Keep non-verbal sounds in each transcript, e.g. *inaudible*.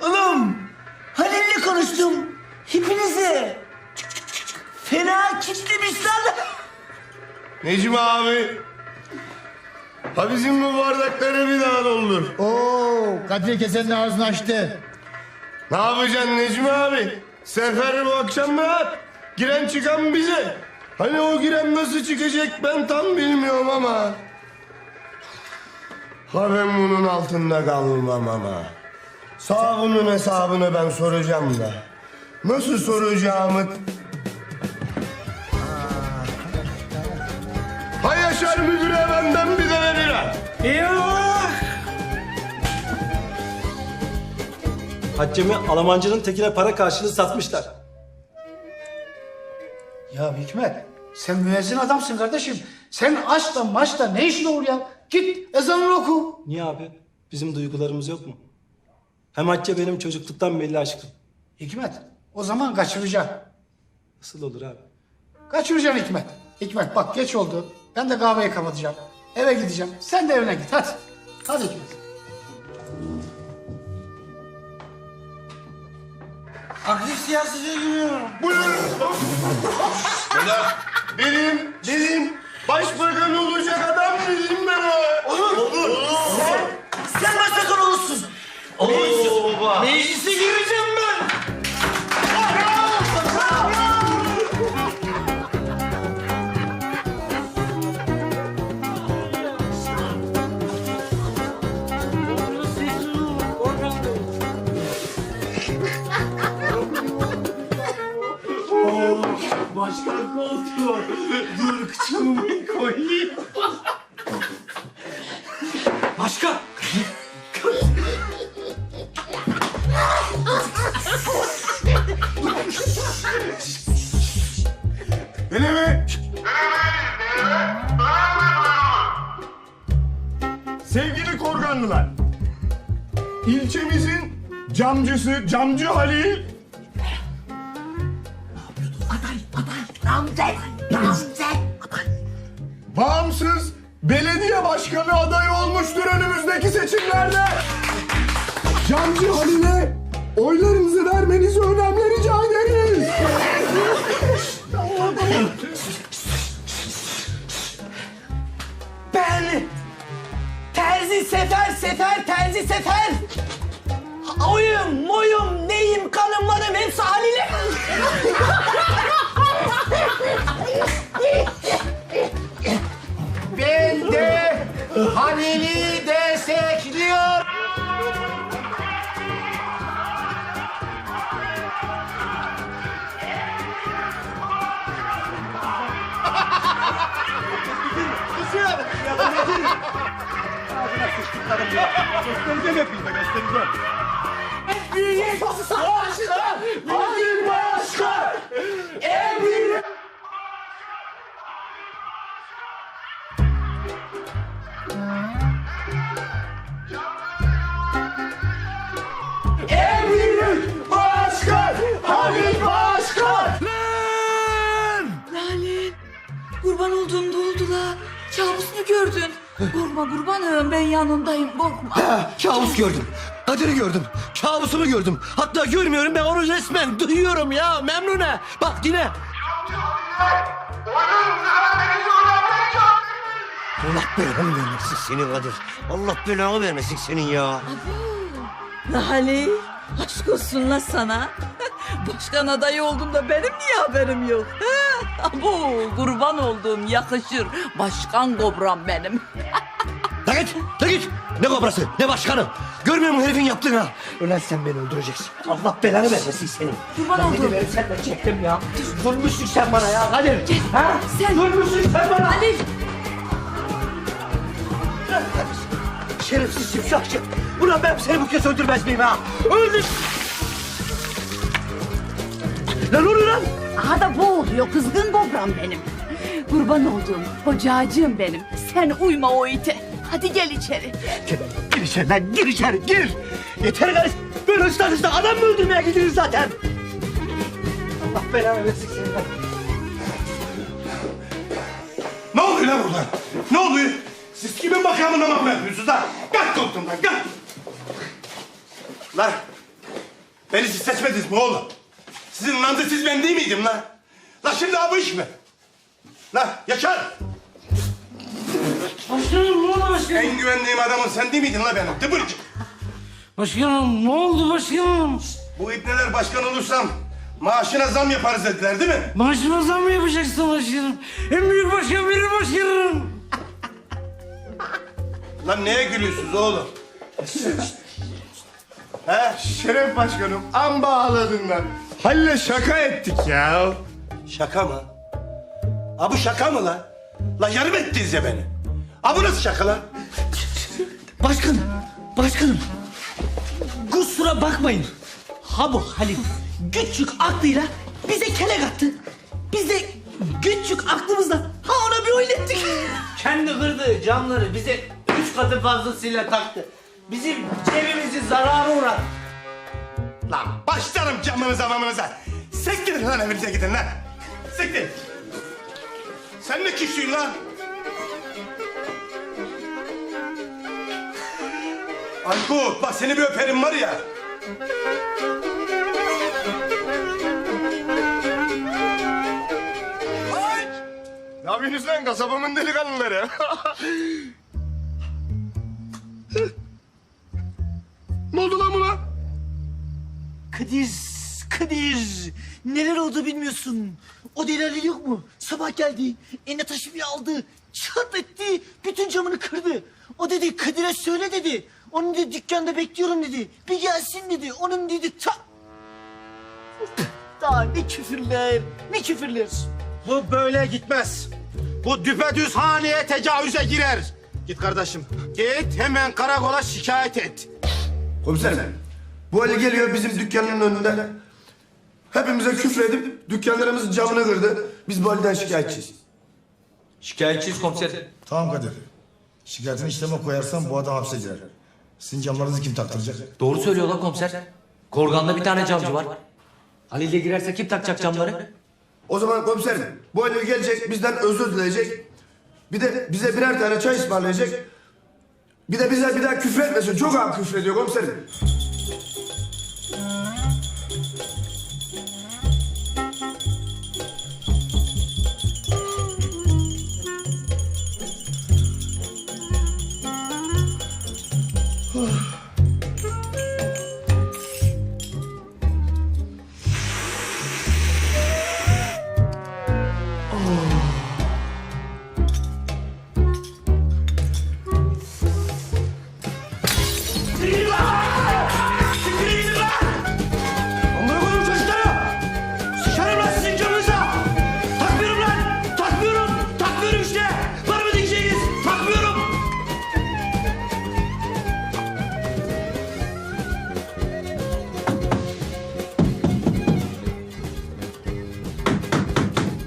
Oğlum Halil'le konuştum. Hepinize. Fena kitlemişler. Necmi abi. Ha bizim bu bardakları bir daha doldur. Oo, Kadri kesenin ağzını açtı. Ne yapacaksın Necmi abi? Sefer bu akşam rahat. Giren çıkan bize. Hani o giren nasıl çıkacak ben tam bilmiyorum ama. Ha ben bunun altında kalmam ama. Sağ bunun hesabını ben soracağım da. Nasıl soracağımı... Ha Yaşar müdüre benden bir de verirler. Eyvallah. Haccemi Almancının tekine para karşılığı satmışlar. Ya Hikmet sen müezzin adamsın kardeşim. Sen aşkla maçla ne işin olur ya? Git ezanını oku. Niye abi? Bizim duygularımız yok mu? Hem Hacca benim çocukluktan belli aşkım. Hikmet o zaman kaçıracaksın. Nasıl olur abi? Kaçıracaksın Hikmet. Hikmet bak geç oldu. Ben de kahveyi kapatacağım. Eve gideceğim. Sen de evine git hadi. Hadi Hikmet. Aktif siyasete giriyorum. Buyurun. Benim, benim başbakan olacak Öyle mi? Sevgili Korganlılar. İlçemizin camcısı Camcı Halil Namzet, namzet. bağımsız belediye başkanı adayı olmuştur önümüzdeki seçimlerde. Camcı Halil'e oylarınızı vermenizi önemli rica ederiz. Ben Terzi Sefer Sefer Terzi Sefer. Oyum moyum neyim kanım manım hepsi Halil'e *laughs* Ben de Halil'i Büyük başkan Halil Başkan En büyük En büyük başkan Halil Başkan Lale, kurban olduğum ne oldu la? Kabus mu gördün? Korkma kurbanım ben yanındayım korkma. Kabus gördüm. Kadir'i gördüm. Kabusumu gördüm. Hatta görmüyorum ben onu resmen duyuyorum ya memnune. Bak yine. Allah belanı vermesin senin Kadir. Allah belanı vermesin senin ya. Lale, aşk olsun la sana. *laughs* Başkan adayı oldum da benim niye haberim yok? Abo kurban olduğum yakışır. Başkan kobram benim. La git, la git. Ne kobrası, ne başkanı. Görmüyor musun herifin yaptığını ha? Ulan sen beni öldüreceksin. Allah belanı vermesin senin. Kurban oldum. beni verip sen de çektim ya. Zulmüşsün sen bana ya Kadir. Ha? Sen- Zulmüşsün sen bana. Halil, Şerefsiz şipşakçı. Ulan ben seni bu kez öldürmez miyim ha? Öldür. Lan oluyor lan. aha da bu oluyor kızgın kobram benim. Kurban olduğum kocacığım benim. Sen uyma o ite. Hadi gel içeri. Kemal gir içeri lan gir içeri gir. Yeter kardeş. Böyle ıslan ıslan adam mı öldürmeye gidiyoruz zaten? Allah belanı versin seni. Ne oluyor lan burada? Ne oluyor? Siz kimin makamına mı yapıyorsunuz lan? Kalk koltuğumdan kalk. Lan beni siz seçmediniz mi oğlum? Sizin nandı siz ben değil miydim lan? Lan şimdi abi iş mi? Lan Yaşar! En güvendiğim adamın sen değil miydin lan benim? Tıbırcık. Başkanım ne oldu başkanım? Bu ibneler başkan olursam maaşına zam yaparız dediler değil mi? Maaşıma zam mı yapacaksın başkanım? En büyük başkan benim başkanım. Lan neye gülüyorsunuz oğlum? He? Şeref başkanım, an bağladın lan. Halil'le şaka ettik ya. Şaka mı? Ha bu şaka mı lan? Lan yarım ettiniz ya beni. Ha bu nasıl şaka lan? Başkanım, başkanım. Kusura bakmayın. Ha bu Halil küçük aklıyla bize kelek attı. Biz de küçük aklımızla ha ona bir oynattık. Kendi kırdığı camları bize üç katı fazlasıyla taktı. Bizim cebimizi zarara uğrattı. Lan başlarım camınıza mamınıza. Siktirin lan evinize gidin lan. Siktir. Sen ne kişiyin lan? Aykut bak seni bir öperim var ya. Ay! Ne yapıyorsunuz lan kasabamın delikanlıları? *laughs* ne oldu lan buna? Kadir, Kadir. Neler oldu bilmiyorsun. O delali yok mu? Sabah geldi, eline taşı bir aldı, çat etti, bütün camını kırdı. O dedi Kadir'e söyle dedi. Onun dedi dükkanda bekliyorum dedi. Bir gelsin dedi. Onun dedi ta... Daha ne küfürler, ne küfürler. Bu böyle gitmez. Bu düpedüz haneye tecavüze girer. Git kardeşim. Git hemen karakola şikayet et. Komiserim, bu Ali geliyor bizim dükkanın önünde. Hepimize küfredip dükkanlarımızın camını kırdı. Biz bu Ali'den şikayetçiyiz. Şikayetçiyiz komiserim. Tamam Kadir. Şikayetini işleme koyarsan bu adam hapse girer. Sizin camlarınızı kim taktıracak? Doğru söylüyor lan komiser. Korgan'da bir tane camcı var. Halil'e girerse kim takacak camları? O zaman komiserim, bu Ali gelecek, bizden özür dileyecek. Bir de bize birer tane çay ısmarlayacak. Bir de bize bir daha küfür etmesin. Çok ağır küfür ediyor komiserim.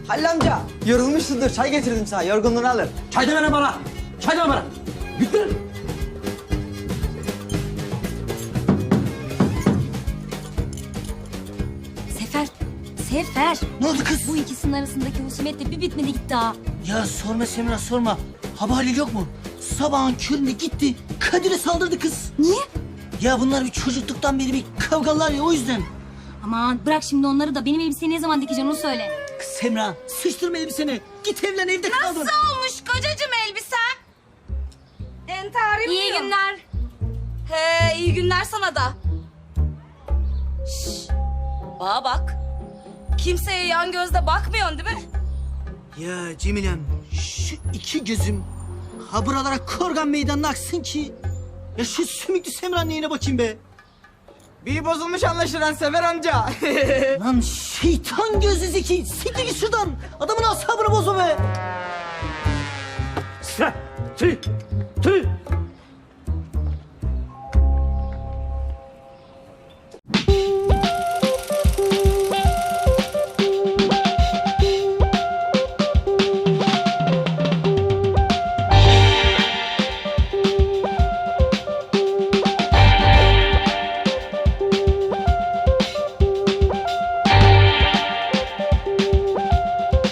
Halil amca, yorulmuşsundur. Çay getirdim sana. Yorgunluğunu alır. Çay demene bana. Çay deme bana. Yürü. Sefer, Sefer. Ne oldu kız? Bu ikisinin arasındaki husumet de bir bitmedi gitti ha. Ya sorma Semra sorma. Hava Halil yok mu? Sabahın köründe gitti. Kadir'e saldırdı kız. Niye? Ya bunlar bir çocukluktan beri bir kavgalar ya o yüzden. Aman bırak şimdi onları da benim elbiseyi ne zaman dikeceksin onu söyle. Semra sıçtırma elbiseni. Git evlen evde kaldın. olmuş kocacığım elbisen? Entarim İyi günler. He iyi günler sana da. Şş, bana bak. Kimseye yan gözle bakmıyorsun değil mi? Ya Cemilem şu iki gözüm ha buralara korgan meydanına aksın ki. Ya şu sümüklü Semra'nın neyine bakayım be. Bir bozulmuş anlaşılan Sefer amca. *laughs* Lan şeytan gözlü zeki. Siktir git şuradan. Adamın asabını bozma be. Tüh! Tüh!